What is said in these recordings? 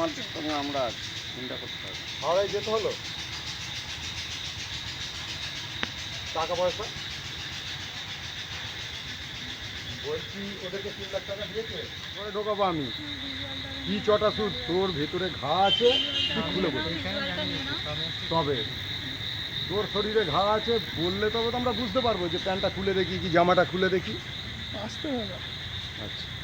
আমাদের সঙ্গে আমরা চিন্তা করতে হবে। হাওড়ায় যেতে হলো? টাকা পয়সা? বলছি ওদেরকে তিন লাখ টাকা দিয়েছে পরে ঢোকাবো আমি। কি চটা সুট তোর ভেতরে ঘা আছে তুই খুলে বলবি তবে তোর শরীরে ঘা আছে বললে তবে তো আমরা বুঝতে পারব যে প্যান্টটা খুলে দেখি কি জামাটা খুলে দেখি। আসতে হবে। আচ্ছা।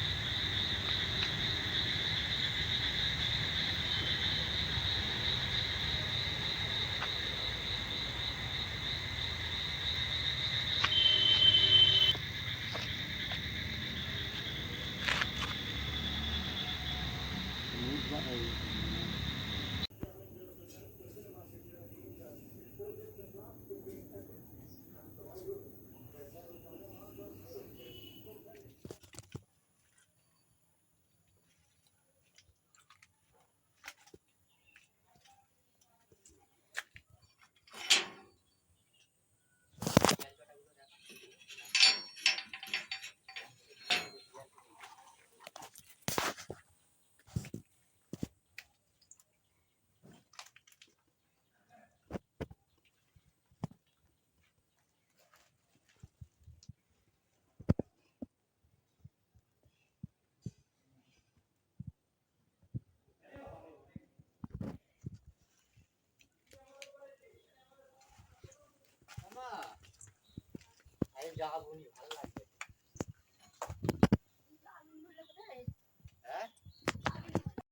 na.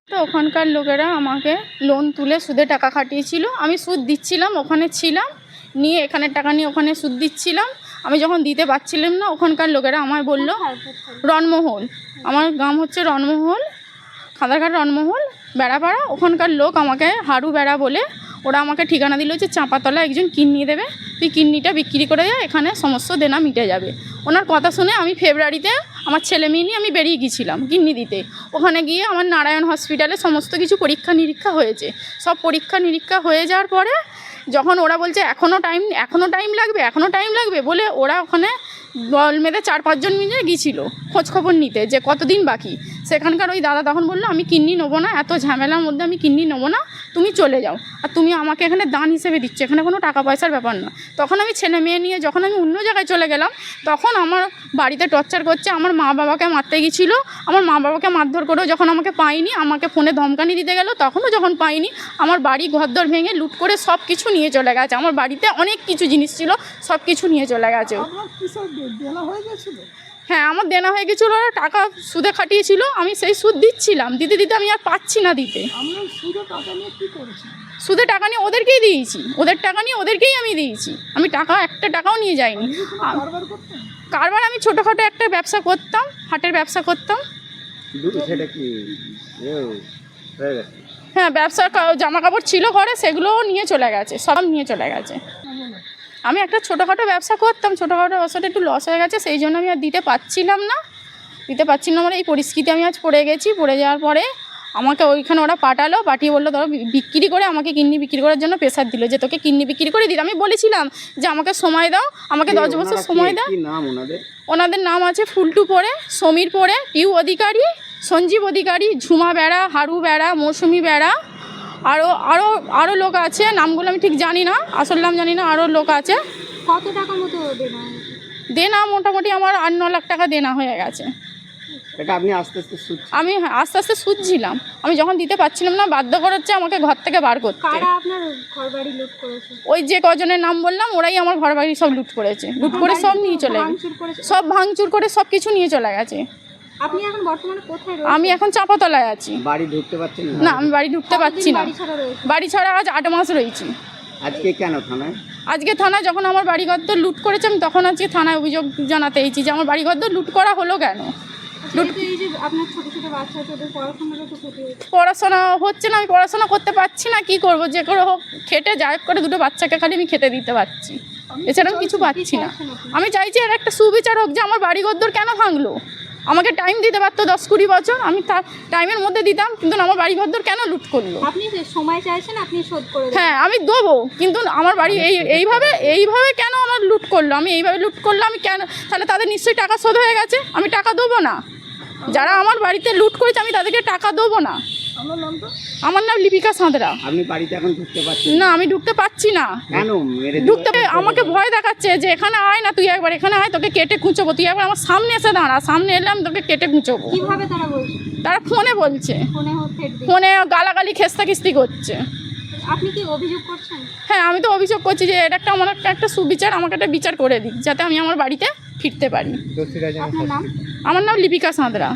তো ওখানকার লোকেরা আমাকে লোন তুলে সুদে টাকা খাটিয়েছিল। আমি সুদ দিচ্ছিলাম, ওখানে ছিলাম, নিয়ে এখানের টাকা নিয়ে ওখানে সুদ দিচ্ছিলাম। আমি যখন দিতে পারছিলাম না, ওখানকার লোকেরা আমায় বলল রণমহল আমার গ্রাম হচ্ছে রণমহল খাদারঘাট রণমহল বেড়াপাড়া। ওখানকার লোক আমাকে হাড়ু বেড়া বলে ওরা আমাকে ঠিকানা দিল যে চাঁপাতলা একজন কিডনি দেবে। তুই কিডনিটা বিক্রি করে যা এখানে সমস্ত দেনা মিটে যাবে। ওনার কথা শুনে আমি ফেব্রুয়ারিতে আমার ছেলে মেয়ে নিয়ে আমি বেরিয়ে গিয়েছিলাম কিডনি দিতে। ওখানে গিয়ে আমার নারায়ণ হসপিটালে সমস্ত কিছু পরীক্ষা নিরীক্ষা হয়েছে। সব পরীক্ষা নিরীক্ষা হয়ে যাওয়ার পরে যখন ওরা বলছে এখনও টাইম এখনও টাইম লাগবে এখনও টাইম লাগবে, বলে ওরা ওখানে দল মেয়েদের চার পাঁচজন মিলে গিয়েছিল খোঁজখবর নিতে যে কতদিন বাকি। সেখানকার ওই দাদা তখন বলল, আমি কিডনি নেব না, এত ঝামেলার মধ্যে আমি কিডনি নেব না, তুমি চলে যাও। আর তুমি আমাকে এখানে দান হিসেবে দিচ্ছ, এখানে কোনো টাকা পয়সার ব্যাপার না। তখন আমি ছেলে মেয়ে নিয়ে যখন আমি অন্য জায়গায় চলে গেলাম, তখন আমার বাড়িতে টর্চার করছে, আমার মা বাবাকে মারতে গেছিল, আমার মা বাবাকে মারধর করেও যখন আমাকে পাইনি আমাকে ফোনে ধমকানি দিতে গেল, তখনও যখন পাইনি আমার বাড়ি ঘরদর ভেঙে লুট করে সব কিছু নিয়ে চলে গেছে। আমার বাড়িতে অনেক কিছু জিনিস ছিল সব কিছু নিয়ে চলে গেছে। হয়ে আমার দেনা হয়ে গেছিল ওরা টাকা সুদে খাটিয়েছিল আমি সেই সুদ দিচ্ছিলাম। দিতে দিতে আমি আর পাচ্ছি না দিতে। সুদে টাকা নিয়ে কী করেছি? সুদে টাকা নিয়ে ওদেরকেই দিয়েছি। ওদের টাকা নিয়ে ওদেরকেই আমি দিয়েছি। আমি টাকা একটা টাকাও নিয়ে যাইনি। কারবার আমি ছোটোখাটো একটা ব্যবসা করতাম হাটের ব্যবসা করতাম। হয়ে হ্যাঁ ব্যবসার জামা কাপড় ছিল ঘরে সেগুলোও নিয়ে চলে গেছে সব নিয়ে চলে গেছে। আমি একটা ছোটোখাটো ব্যবসা করতাম ছোটোখাটো ব্যবসাটা একটু লস হয়ে গেছে সেই জন্য আমি আর দিতে পারছিলাম না। দিতে পারছিলাম না আমার এই পরিস্থিতি আমি আজ পড়ে গেছি পড়ে যাওয়ার পরে আমাকে ওইখানে ওরা পাঠালো পাঠিয়ে বলল ধরো বিক্রি করে আমাকে কিডনি বিক্রি করার জন্য প্রেশার দিল যে তোকে কিডনি বিক্রি করে দিতে আমি বলেছিলাম যে আমাকে সময় দাও আমাকে দশ বছর সময় দাও। ওনাদের? নাম আছে ফুলটু পরে সমীর পরে পিউ অধিকারী সঞ্জীব অধিকারী ঝুমা বেড়া হারু বেড়া মৌসুমি বেড়া। আরও আরও আরও লোক আছে নামগুলো আমি ঠিক জানি না আসল নাম জানি না আরও লোক আছে। কত টাকা মতো দেনা? দেনা মোটামুটি আমার আট ন লাখ টাকা দেনা হয়ে গেছে। এটা আপনি আস্তে আস্তে সুদ আমি আস্তে আস্তে সুদছিলাম। আমি যখন দিতে পারছিলাম না বাধ্য করাচ্ছে আমাকে ঘর থেকে বার করতে। কারা আপনার ঘর বাড়ি লুট করেছে? ওই যে কজনের নাম বললাম ওরাই আমার ঘর বাড়ি সব লুট করেছে। লুট করে সব নিয়ে চলে গেছে। ভাঙচুর করেছে? সব ভাঙচুর করে সব কিছু নিয়ে চলে গেছে। আপনি এখন বর্তমানে কোথায় রয়েছেন? আমি এখন চাপাতলায় আছি। বাড়ি ঢুকতে পারছেন না? আমি বাড়ি ঢুকতে পারছি না। বাড়ি ছাড়া আজ আট মাস রয়েছি। আজকে কেন থানায়? আজকে থানায় যখন আমার বাড়িঘর লুট করেছে আমি তখন আজকে থানায় অভিযোগ জানাতে এসেছি যে আমার বাড়িঘর লুট করা হলো কেন? লুট এই যে আপনার ছোট ছোট বাচ্চা আছে ওদের পড়াশোনাটা তো ক্ষতি হচ্ছে। পড়াশোনা হচ্ছে না আমি পড়াশোনা করতে পারছি না কি করব? যে করে হোক খেটে যাই হোক করে দুটো বাচ্চাকে খালি আমি খেতে দিতে পারছি। এছাড়া আমি কিছু পাচ্ছি না। আমি চাইছি এর একটা সুবিচার হোক যে আমার বাড়ি ঘরদোর কেন ভাঙলো? আমাকে টাইম দিতে পারতো দশ কুড়ি বছর আমি তার টাইমের মধ্যে দিতাম কিন্তু আমার বাড়ি ঘরদোর কেন লুট করল? আপনি সময় চাইছেন আপনি শোধ করে দেবেন। হ্যাঁ আমি দেবো কিন্তু আমার বাড়ি এই এইভাবে এইভাবে কেন আমার লুট করল? আমি এইভাবে লুট করল আমি কেন তাহলে তাদের নিশ্চয়ই টাকা শোধ হয়ে গেছে আমি টাকা দেবো না। যারা আমার বাড়িতে লুট করেছে আমি তাদেরকে টাকা দেবো না। আমার নাম লিপিকা সাঁতরা। আপনি বাড়িতে এখন ঢুকতে পারছেন? না আমি ঢুকতে পাচ্ছি না। কেন? ঢুকতে আমাকে ভয় দেখাচ্ছে যে এখানে আয় না তুই একবার এখানে আয় তোকে কেটে কুঁচোবো তুই একবার আমার সামনে এসে দাঁড়া সামনে এলাম তোকে কেটে কুঁচোবো কীভাবে তারা বলছে? তারা ফোনে বলছে। ফোনে গালাগালি খেস্তা খিস্তি করছে। আপনি কি অভিযোগ করছেন? হ্যাঁ আমি তো অভিযোগ করছি যে এটা একটা আমার একটা- একটা সুবিচার আমাকে একটা বিচার করে দিক যাতে আমি আমার বাড়িতে ফিরতে পারি। আমার নাম লিপিকা সাঁতরা।